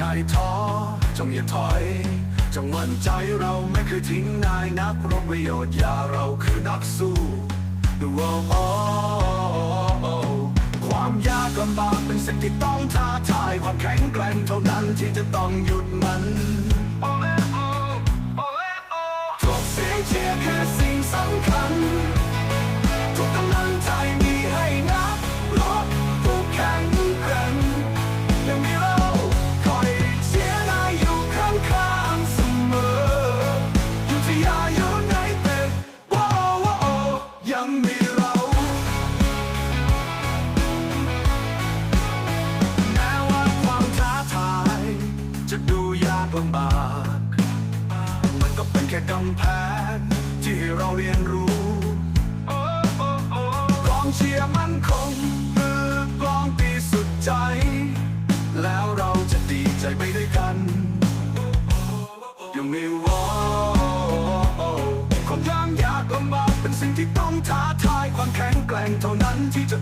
นายท้อจงอย่าถอย จงมั่นใจเราไม่เคยทิ้งนายนักรบประโยชน์อย่าเราคือนักสู้ดูว่าโอ้ความยากลำบากเป็นสิ่งที่ต้องท้าทายความแข็งแกร่งเท่านั้นที่จะต้องหยุดมัน ลำบากมันก็เป็นแค่กำแพงที่เราเรียนรู้กองเชียร์มั่นคงมือกลองตีสุดใจ แล้วเราจะดีใจไปด้วยกันยังมีวอความยากยากลำบากเป็นสิ่งที่ต้องท้าทายความแข็งแกร่งเท่านั้นที่จะ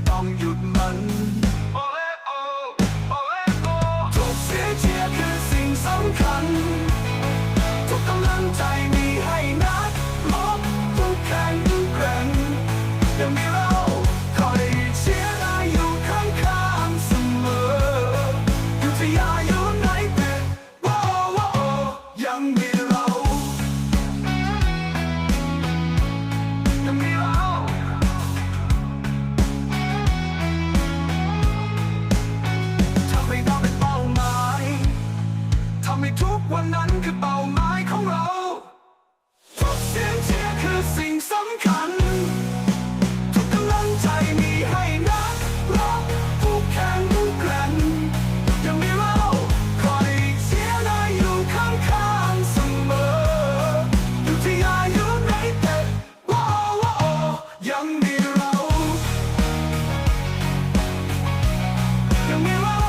mirror.